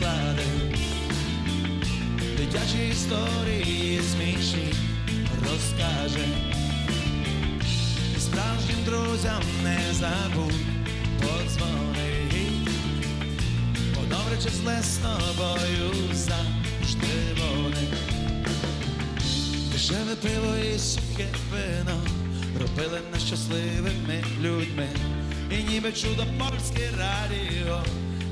розклади, дитячі історії смішні розкаже, справжнім друзям не забудь подзвони, бо добре чи зле з тобою завжди вони. Дешеве пиво і сухе вино робили нас щасливими людьми. І ніби чудо польське радіо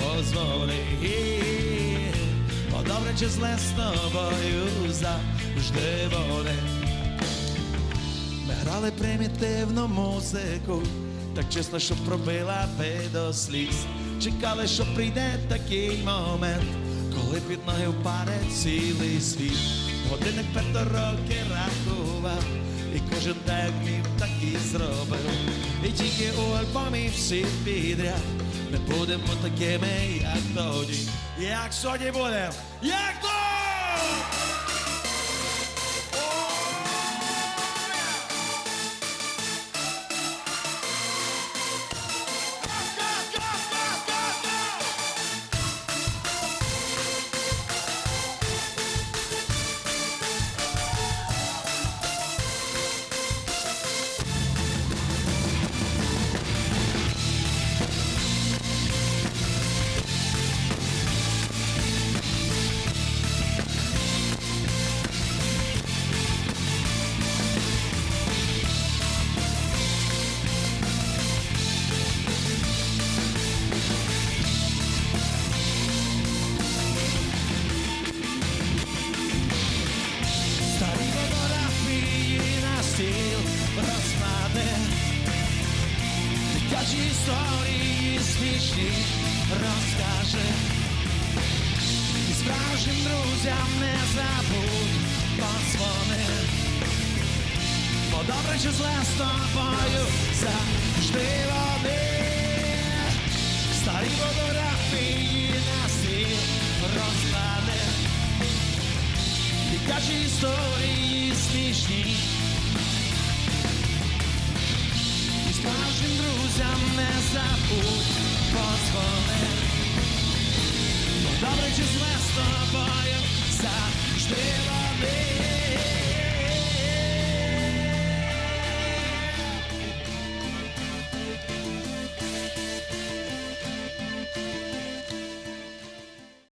позвони. Бо добре чи зле з тобою завжди вони. Ми грали примітивну музику, так чесно, щоб пробила би до сліз. Чекали, що прийде такий момент, коли під ноги впаде цілий світ. Годинник п'ято роки рахував, і кожен так міг, так і зробив. І тільки у альбомі всі підряд ми будемо такими, як тоді. Як сьогодні будемо, як то! Дитячі історії смішні розкаже І справжнім друзям не забудь позвони Бо добре чи зле з тобою завжди вони Старі фотографії на стіл розкладе Дитячі історії смішні. І справжнім добре чи зле з тобою завжди вони